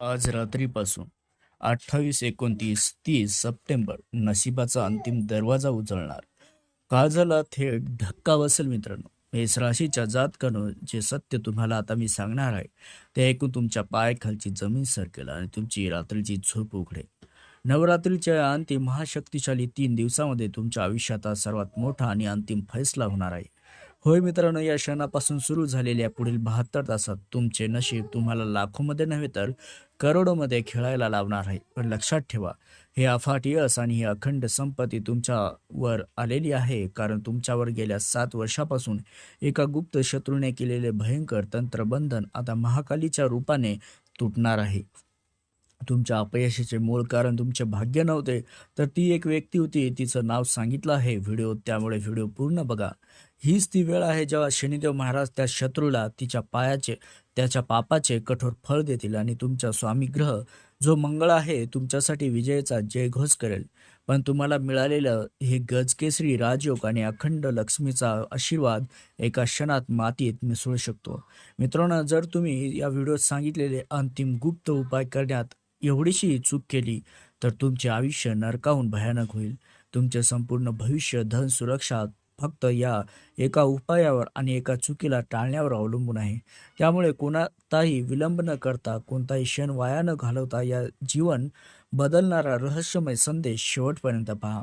आज रात्रीपासून अठ्ठावीस एकोणतीस तीस सप्टेंबर नशिबाचा अंतिम दरवाजा उजळणार काळजाला थेट धक्का बसेल मित्रांनो. मेष राशीच्या जातकानं जे सत्य तुम्हाला आता मी सांगणार आहे ते ऐकून तुमच्या पायाखालची जमीन सरकेल आणि तुमची रात्रीची झोप उघडेल. नवरात्रीच्या अंतिम महाशक्तिशाली तीन दिवसामध्ये तुमच्या आयुष्याचा सर्वात मोठा आणि अंतिम फैसला होणार आहे. होय मित्रांनो या क्षणापासून सुरू झालेल्या पुढील बहात्तर तासात तुमचे नशीब तुम्हाला लाखोमध्ये नव्हे तर करोडोमध्ये खेळायला लावणार आहे. पण लक्षात ठेवा हे अफाट यश आणि ही अखंड संपत्ती तुमच्यावर आलेली आहे. कारण तुमच्यावर गेल्या सात वर्षापासून एका गुप्त शत्रूने केलेले भयंकर तंत्रबंधन आता महाकालीच्या रूपाने तुटणार आहे. तुमच्या अपयशाचे मूळ कारण तुमचे भाग्य नव्हते तर ती एक व्यक्ती होती. तिचं नाव सांगितलं आहे. व्हिडिओ त्यामुळे व्हिडिओ पूर्ण बघा. हीच ती वेळ आहे जेव्हा शनिदेव महाराज त्या शत्रूला तिच्या पायाचे त्याच्या पापाचे कठोर फळ देतील आणि तुमचा स्वामी ग्रह जो मंगळ आहे तुमच्यासाठी विजयाचा जयघोष करेल. पण तुम्हाला मिळालेलं हे गजकेसरी राजयोग आणि अखंड लक्ष्मीचा आशीर्वाद एका क्षणात मातीत मिसळू शकतो. मित्रांनो जर तुम्ही या व्हिडिओत सांगितलेले अंतिम गुप्त उपाय करण्यात एवढीशी चूक केली तर तुमचे आयुष्य नरकाहून भयानक होईल. तुमचे संपूर्ण भविष्य धन सुरक्षा फक्त या एका उपायावर आणि एका चुकीला टाळण्यावर अवलंबून आहे. त्यामुळे कोणताही विलंब न करता कोणताही क्षण वाया न घालवता या जीवन बदलणारा रहस्यमय संदेश शेवटपर्यंत पहा.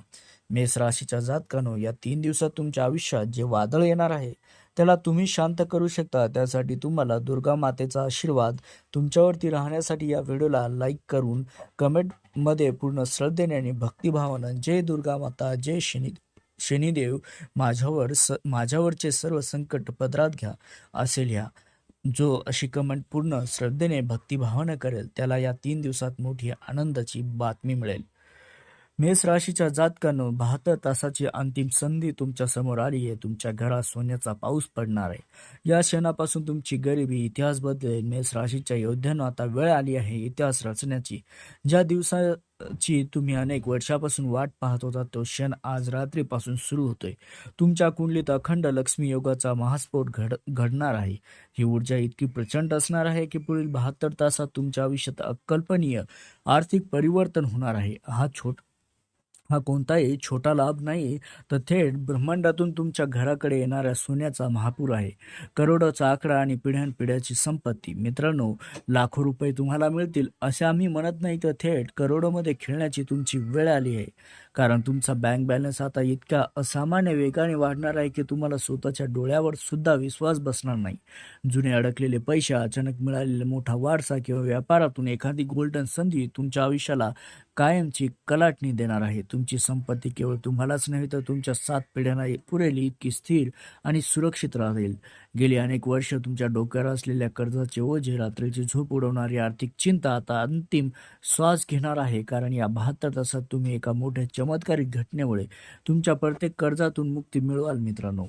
मेष राशीच्या जातकानो या तीन दिवसात तुमच्या आयुष्यात जे वादळ येणार आहे त्याला तुम्ही शांत करू शकता. त्यासाठी तुम्हाला दुर्गा मातेचा आशीर्वाद तुमच्यावरती राहण्यासाठी या व्हिडिओला लाईक करून कमेंटमध्ये पूर्ण श्रद्धेने आणि भक्तिभावानं जय दुर्गा माता जय शनी शनिदेव माझ्यावर स माझ्यावरचे सर्व संकट पदरात घ्या असे लिहा. जो अशी कमेंट पूर्ण श्रद्धेने भक्तिभावानं करेल त्याला या तीन दिवसात मोठी आनंदाची बातमी मिळेल. मेष राशीच्या जातकानं बहात्तर तासाची अंतिम संधी तुमच्यासमोर आली आहे. तुमच्या घरात सोन्याचा पाऊस पडणार आहे. या क्षणापासून तुमची गरिबी इतिहास बदलेल. मेष राशीच्या योद्ध्यानं आता वेळ आली आहे इतिहास रचण्याची. ज्या दिवसाची तुम्ही अनेक वर्षापासून वाट पाहत होता तो क्षण आज रात्रीपासून सुरू होतोय. तुमच्या कुंडलीत अखंड लक्ष्मी योगाचा महास्फोट घड घडणार आहे. ही ऊर्जा इतकी प्रचंड असणार आहे की पुढील बहात्तर तासात तुमच्या आयुष्यात अकल्पनीय आर्थिक परिवर्तन होणार आहे. हा छोट हा कोणताही छोटा लाभ नाही तर थेट ब्रह्मांडातून तुमच्या घराकडे येणाऱ्या सोन्याचा महापूर आहे. करोडोचा आकडा आणि पिढ्यानपिढ्याची संपत्ती. मित्रांनो लाखो रुपये तुम्हाला मिळतील असे आम्ही म्हणत नाही. तर थेट करोडोमध्ये खेळण्याची तुमची वेळ आली आहे. कारण तुमचा बँक बॅलन्स आता इतक्या असामान्य वेगाने वाढणार आहे की तुम्हाला स्वतःच्या डोळ्यावर सुद्धा विश्वास बसणार नाही. जुने अडकलेले पैसे अचानक मिळालेला मोठा वारसा किंवा व्यापारातून एखादी गोल्डन संधी तुमच्या आयुष्याला कायमची कलाटणी देणार आहे. तुमची संपत्ती केवळ तुम्हालाच नव्हे तर तुमच्या सात पिढ्यांना पुरेल इतकी स्थिर आणि सुरक्षित राहील. गेली अनेक वर्ष तुमच्या डोक्यावर असलेल्या कर्जाचे ओझे रात्रीची झोप उडवणारी आर्थिक चिंता आता अंतिम श्वास घेणार आहे. कारण या बहात्तर तासात तुम्ही एका मोठ्या चमत्कारिक घटनेमुळे तुमच्या प्रत्येक कर्जातून मुक्ती मिळवाल मित्रांनो.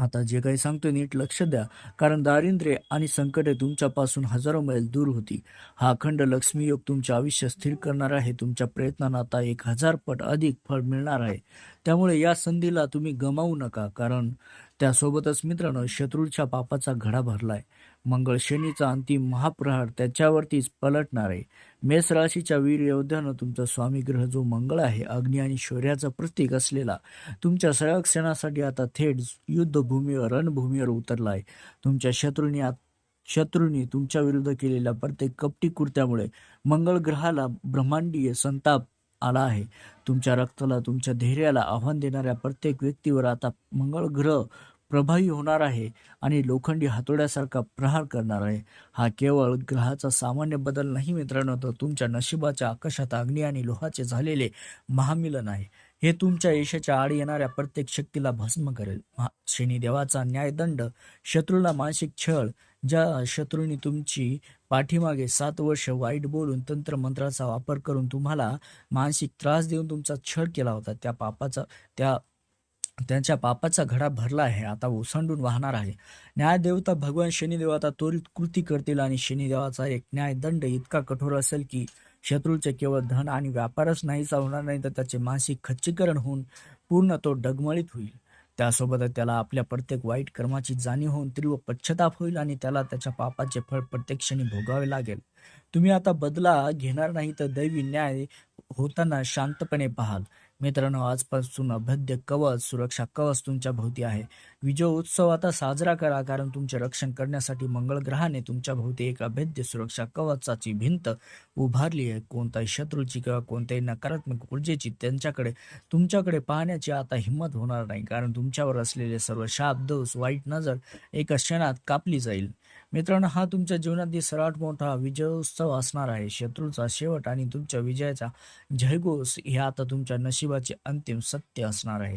आता जे काही सांगतोय नीट लक्ष द्या कारण दारिद्र्य आणि संकटे तुमच्यापासून हजारो मैल दूर होती. हा अखंड लक्ष्मी योग तुमचे आयुष्य स्थिर करणार आहे. तुमच्या प्रयत्नांना आता एक हजार पट अधिक फळ मिळणार आहे. त्यामुळे या संधीला तुम्ही गमावू नका कारण त्यासोबतच मित्रांनो शत्रूच्या पापाचा घडा भरलाय. मंगळ शनीचा अंतिम महाप्रहार त्याच्यावरतीच पलटणार आहे. मेष राशीच्या वीर योद्ध्यानं तुमचा स्वामी ग्रह जो मंगळ आहे अग्नी आणि शौर्याचं प्रतीक असलेला तुमच्या संरक्षणासाठी आता थेट युद्धभूमीवर रणभूमीवर उतरला आहे. तुमच्या शत्रूंनी आत शत्रूंनी तुमच्या विरुद्ध केलेल्या प्रत्येक कपटी कृत्यामुळे मंगळ ग्रहाला ब्रह्मांडीय संताप आला आहे. तुमच्या रक्ताला तुमच्या धैर्याला आव्हान देणाऱ्या प्रत्येक व्यक्तीवर आता मंगळ ग्रह प्रभावी होणार आहे आणि लोखंडी हातोड्यासारखा प्रहार करणार आहे. हा केवळ ग्रहाचा सामान्य बदल नाही मित्रांनो तर तुमच्या नशिबाच्या आकाशात अग्नी आणि लोहाचे झालेले महामिलन आहे. हे तुमच्या यशाच्या आड येणाऱ्या प्रत्येक शक्तीला भस्म करेल. शनिदेवाचा न्यायदंड शत्रूला मानसिक छळ ज्या शत्रूंनी तुमची पाठीमागे सात वर्ष वाईट बोलून तंत्रमंत्राचा वापर करून तुम्हाला मानसिक त्रास देऊन तुमचा छळ केला होता. त्या पापाचा त्या त्यांच्या पापाचा घडा भरला आहे. आता ओसांडून वाहणार आहे. न्यायदेवता भगवान शनिदेव आता त्वरित कृती करतील आणि शनिदेवाचा एक न्यायदंड इतका कठोर असेल की शत्रूचे केवळ धन आणि व्यापारच नाहीचा होणार नाही तर त्याचे मानसिक खच्चीकरण होऊन पूर्ण तो डगमळीत होईल. त्यासोबतच त्याला आपल्या प्रत्येक वाईट कर्माची जाणीव होऊन तीव्र पश्चाताप होईल आणि त्याला त्याच्या पापाचे फळ प्रत्येक क्षणी भोगावे लागेल. तुम्ही आता बदला घेणार नाही तर दैवी न्याय होताना शांतपणे पाहाल. मित्रांनो आजपासून अभेद्य कवच सुरक्षा कवच तुमच्या भोवती आहे. विजय उत्सव आता साजरा करा कारण तुमचे रक्षण करण्यासाठी मंगळ ग्रहाने तुमच्या भोवती एक अभेद्य सुरक्षा कवचाची भिंत उभारली आहे. कोणत्याही शत्रूची किंवा कोणत्याही नकारात्मक ऊर्जेची त्यांच्याकडे तुमच्याकडे पाहण्याची आता हिंमत होणार नाही कारण तुमच्यावर असलेले सर्व शाप दोष वाईट नजर एका क्षणात कापली जाईल. मित्रांनो हा तुमच्या जीवनातील सर्वात मोठा विजयोत्सव असणार आहे शत्रूचा शेवट आणि तुमच्या विजयाचा जयघोष हे आता तुमच्या नशिबाचे अंतिम सत्य असणार आहे.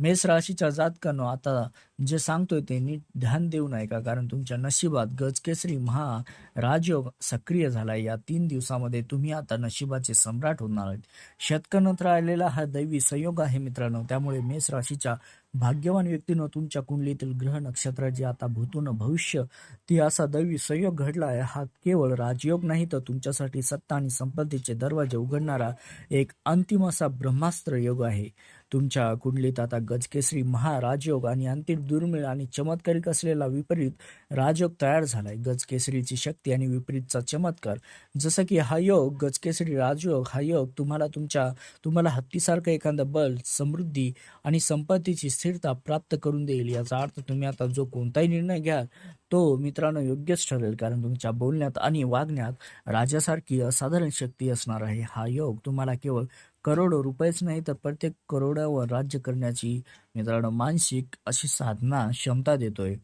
मेष राशीच्या जातकांनो आता जे सांगतोय ते नीट ध्यान देऊ ऐका का कारण तुमच्या नशिबात गजकेसरी महा राजयोग सक्रिय झाला. या तीन दिवसामध्ये तुम्ही आता नशिबाचे सम्राट होणार आहेत. शतकनंतर आलेला हा दैवी संयोग आहे मित्रांनो. त्यामुळे मेष राशीच्या भाग्यवान व्यक्तीनं तुमच्या कुंडलीतील ग्रह नक्षत्राचे आता भूतून भविष्य ती असा दैवी संयोग घडला आहे हा केवळ राजयोग नाही तर तुमच्यासाठी सत्ता आणि संपत्तीचे दरवाजे उघडणारा एक अंतिम असा ब्रह्मास्त्र योग आहे. तुमच्या कुंडलीत आता गजकेसरी महाराजयोग आणि अंतिम दुर्मिळ आणि चमत्कारिक असलेला विपरीत राजयोग तयार झालाय. गजकेसरीची शक्ती आणि विपरीतचा चमत्कार. जसं की हा योग गजकेसरी राजयोग हा योग तुम्हाला तुमच्या तुम्हाला हत्तीसारखं एखादं बल समृद्धी आणि संपत्तीची स्थिरता प्राप्त करून देईल. याचा अर्थ तुम्ही आता जो कोणताही निर्णय घ्याल तो मित्रांनो योग्यच ठरेल. कारण तुमच्या बोलण्यात आणि वागण्यात राजासारखी असाधारण शक्ती असणार आहे. हा योग तुम्हाला केवळ करोडो रुपयेच नाही तर प्रत्येक करोडावर राज्य करण्याची मित्रांनो मानसिक अशी साधना क्षमता देतोय.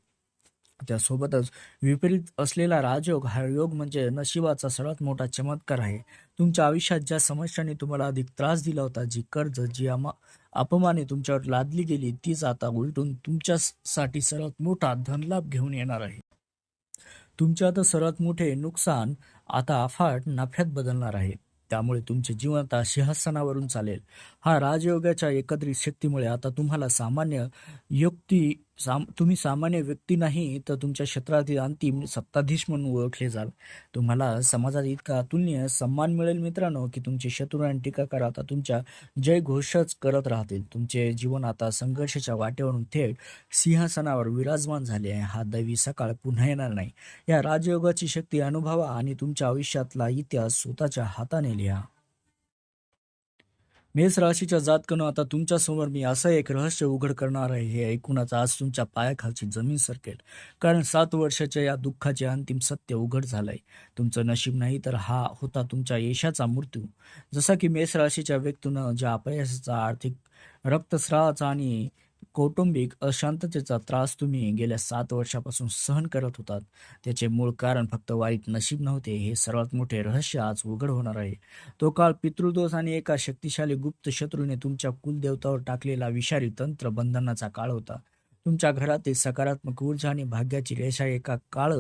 त्यासोबतच विपरीत असलेला राजयोग हा योग म्हणजे नशिबाचा सर्वात मोठा चमत्कार आहे. तुमच्या आयुष्यात ज्या समस्यांनी तुम्हाला अधिक त्रास दिला होता जी कर्ज जी अमा अपमाने तुमच्यावर लादली गेली तीच आता उलटून तुमच्यासाठी सर्वात मोठा धनलाभ घेऊन येणार आहे. तुमच्या आता सर्वात मोठे नुकसान आता अफाट नफ्यात बदलणार आहे. त्यामुळे तुमचे जीवन आता सिंहासनावरून चालेल. हा राजयोगाच्या एकत्रित शक्तीमुळे आता तुम्हाला सामान्य युक्ती साम तुम्ही सामान्य व्यक्ती नाही तर तुमच्या क्षेत्रातील अंतिम सत्ताधीश म्हणून ओळखले जाल. तुम्हाला समाजात इतका अतुलनीय सन्मान मिळेल मित्रांनो की तुमचे शत्रू आणि टीकाकार आता तुमच्या जय घोषच करत राहतील. तुमचे जीवन आता संघर्षाच्या वाटेवरून थेट सिंहासनावर विराजमान झाले आहे. हा दैवी सकाळ पुन्हा येणार नाही. या राजयोगाची शक्ती अनुभवा आणि तुमच्या आयुष्यातला इतिहास स्वतःच्या हाताने लिहा. मेष राशीच्या जातकनं आता तुमच्यासमोर मी असं एक रहस्य उघड करणार आहे हे ऐकूनच आज तुमच्या पायाखालची जमीन सरकेल. कारण सात वर्षाच्या या दुःखाचे अंतिम सत्य उघड झालंय. तुमचं नशीब नाही तर हा होता तुमच्या यशाचा मृत्यू. जसा की मेष राशीच्या व्यक्तीनं ज्या अपयशाचा आर्थिक रक्तस्रावाचा आणि कौटुंबिक अशांततेचा त्रास तुम्ही गेल्या सात वर्षापासून सहन करत होतात. त्याचे मूळ कारण फक्त वाईट नशीब नव्हते हे सर्वात मोठे रहस्य आज उघड होणार आहे. तो काळ पितृदोष आणि एका शक्तिशाली गुप्त शत्रूने तुमच्या कुलदेवतावर टाकलेला विषारी तंत्र बंधनाचा काळ होता. तुमच्या घरातील सकारात्मक ऊर्जा आणि भाग्याची रेषा एका काळ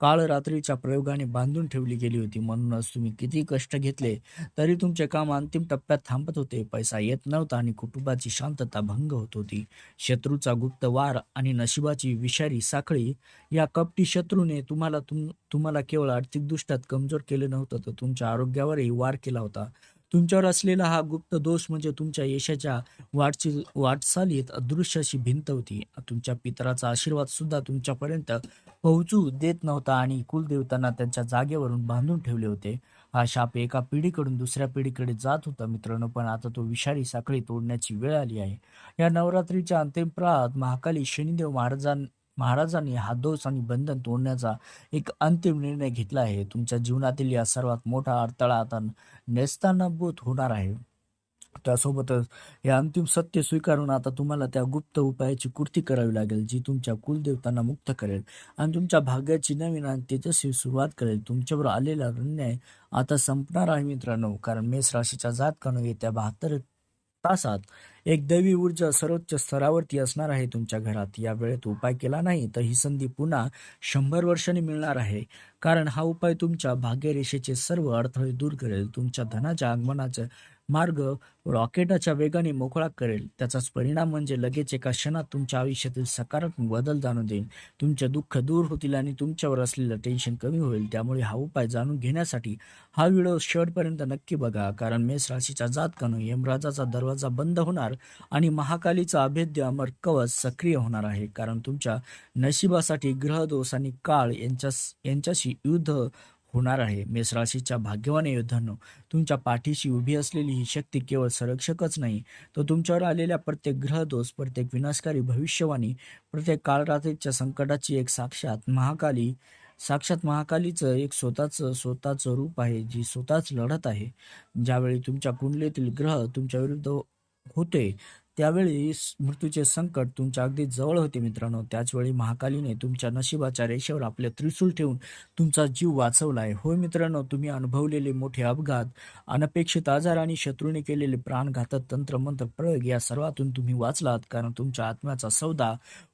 काळ रात्रीच्या प्रयोगाने बांधून ठेवली गेली होती. म्हणूनच तुम्ही किती कष्ट घेतले तरी तुमचे काम अंतिम टप्प्यात थांबत होते. पैसा येत नव्हता आणि कुटुंबाची शांतता भंग होत होती. शत्रूचा गुप्त वार आणि नशिबाची विषारी साखळी या कपटी शत्रूने तुम्हाला तुम तुम्हाला केवळ आर्थिकदृष्ट्यात कमजोर केले नव्हतं तर तुमच्या आरोग्यावरही वार केला होता. तुमच्यावर असलेला हा गुप्त दोष म्हणजे तुमच्या यशाच्या वाटची वाटचालीत अदृश्य अशी भिंत होती. तुमच्या पितराचा आशीर्वाद सुद्धा तुमच्यापर्यंत पोहोचू देत नव्हता आणि कुलदेवतांना त्यांच्या जागेवरून बांधून ठेवले होते. हा शाप एका पिढीकडून दुसऱ्या पिढीकडे जात होता मित्रांनो पण आता तो विषारी साखळी तोडण्याची वेळ आली आहे. या नवरात्रीच्या अंतिम प्रात महाकाली शनिदेव महाराजां महाराजांनी हा दोष आणि बंधन तोडण्याचा एक अंतिम निर्णय घेतला आहे. तुमच्या जीवनातील या सर्वात मोठा अडथळा आता नेस्तानाभूत होणार आहे. त्यासोबतच हे अंतिम सत्य स्वीकारून आता तुम्हाला त्या गुप्त उपायाची कृती करावी लागेल जी तुमच्या कुलदेवतांना मुक्त करेल आणि तुमच्या भाग्याची नवीन आणि तेजस्वी सुरुवात करेल. तुमच्यावर आलेला अन्याय आता संपणार आहे मित्रांनो कारण मेष राशीच्या जातकानं येत्या बहात्तर तासात एक दैवी ऊर्जा सर्वोच्च स्तरावरती असणार आहे तुमच्या घरात. या वेळेत उपाय केला नाही तर ही संधी पुन्हा शंभर वर्षांनी मिळणार आहे. कारण हा उपाय तुमच्या भाग्यरेषेचे सर्व अडथळे दूर करेल. तुमच्या धनाच्या आगमनाचं मार्ग रॉकेटाच्या वेगाने मोकळा करेल. त्याचाच परिणाम म्हणजे लगेच एका क्षणात तुमच्या आयुष्यातील सकारात्मक बदल जाणून देईल. तुमचे दुःख दूर होतील आणि तुमच्यावर असलेलं टेन्शन कमी होईल. त्यामुळे हा उपाय जाणून घेण्यासाठी हा व्हिडिओ शेवटपर्यंत नक्की बघा. कारण मेष राशीचा जातकानं यमराजाचा दरवाजा बंद होणार आणि महाकालीचा अभेद्य अमर कवच सक्रिय होणार आहे. कारण तुमच्या नशिबासाठी ग्रहदोष आणि काळ यांच्या यांच्याशी युद्ध होणार आहे. मेष राशीच्या भाग्यवान योद्धांनो तुमच्या पाठीशी उभी असलेली ही शक्ती केवळ संरक्षकच नाही तर तुमच्यावर आलेल्या प्रत्येक ग्रहदोष प्रत्येक विनाशकारी भविष्यवाणी प्रत्येक काळरात्रीच्या संकटाची एक साक्षात महाकाली साक्षात महाकालीचं एक स्वतःचं स्वतःचं रूप आहे जी स्वतःच लढत आहे. ज्यावेळी तुमच्या कुंडलीतील ग्रह तुमच्या विरुद्ध होते त्यावेळी मृत्यूचे संकट तुमच्या अगदी जवळ होते मित्रांनो. त्याचवेळी महाकालीने तुमच्या नशिबाच्या रेषेवर आपले त्रिशूल ठेवून तुमचा जीव वाचवला आहे होय मित्रांनो तुम्ही अनुभवलेले मोठे अपघात अनपेक्षित आजार आणि शत्रूने केलेले प्राणघातक तंत्रमंत्र प्रयोग या सर्वातून तुम्ही वाचलात. कारण तुमच्या आत्म्याचा सौदा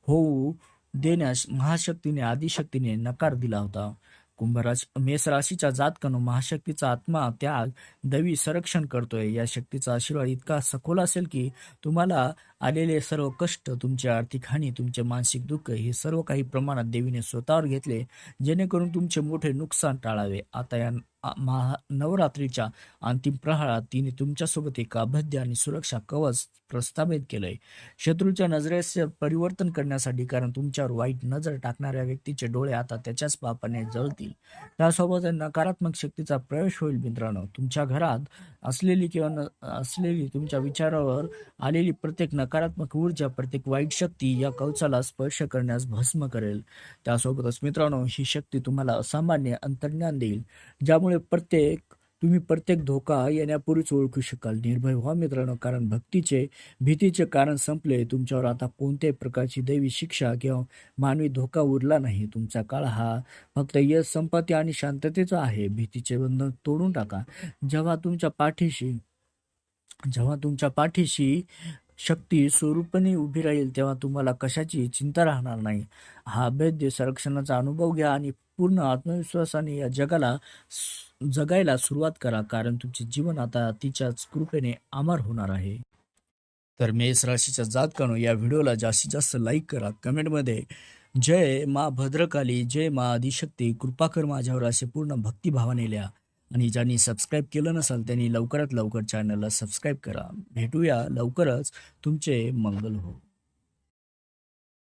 होऊ देण्यास महाशक्तीने आदिशक्तीने नकार दिला होता. कुंभराश मेष राशीच्या जातकनु महाशक्तीचा आत्मा त्याग दैवी संरक्षण करतोय. या शक्तीचा आशीर्वाद इतका सखोल असेल की तुम्हाला आलेले सर्व कष्ट तुमची आर्थिक हानी तुमचे मानसिक दुःख हे सर्व काही प्रमाणात देवीने स्वतःवर घेतले जेणेकरून तुमचे मोठे नुकसान टाळावे. आता या महा नवरात्रीच्या अंतिम प्रहारात तिने तुमच्यासोबत एक अभद्य आणि सुरक्षा कवच प्रस्थापित केलंय. शत्रूच्या नजरेचे परिवर्तन करण्यासाठी कारण तुमच्यावर वाईट नजर टाकणाऱ्या व्यक्तीचे डोळे आता त्याच्याच पापाने जळतील. त्यासोबत नकारात्मक शक्तीचा प्रवेश होईल मित्रांनो. तुमच्या घरात असलेली किंवा न असलेली तुमच्या विचारावर आलेली प्रत्येक नकारात्मक ऊर्जा प्रत्येक वाईट शक्ती या कवचाला स्पर्श करण्यास भस्म करेल. त्यासोबतच मित्रांनो ही शक्ती तुम्हाला असामान्य अंतर्ज्ञान देईल ज्यामुळे प्रत्येक तुम्ही प्रत्येक धोका येण्यापूर्वीच ओळखू शकाल. निर्भय व्हा मित्रांनो कारण भक्तीचे भीतीचे कारण संपले. तुमच्यावर आता कोणत्याही प्रकारची दैवी शिक्षा किंवा मानवी धोका उरला नाही. तुमचा काळ हा फक्त यश संपत्ती आणि शांततेचा आहे. भीतीचे बंधन तोडून टाका. जेव्हा तुमच्या पाठीशी जेव्हा तुमच्या पाठीशी शक्ती स्वरूपाने उभी राहील तेव्हा तुम्हाला कशाची चिंता राहणार नाही. हा अभेद्य संरक्षणाचा अनुभव घ्या आणि पूर्ण आत्मविश्वासाने या जगाला जगायला सुरुवात करा कारण तुमचे जीवन आता तिच्याच कृपेने अमर होणार आहे. तर मेष राशीच्या जातकानो या व्हिडिओला जास्तीत जास्त लाईक करा. कमेंटमध्ये जय मा भद्रकाली जय मा आदिशक्ती कृपा कर माझ्यावर असे पूर्ण भक्तिभावाने लिहा. आणि ज्यांनी सबस्क्राईब केलं नसाल त्यांनी लवकरात लवकर चॅनलला सबस्क्राईब करा. भेटूया लवकरच. तुमचे मंगल हो.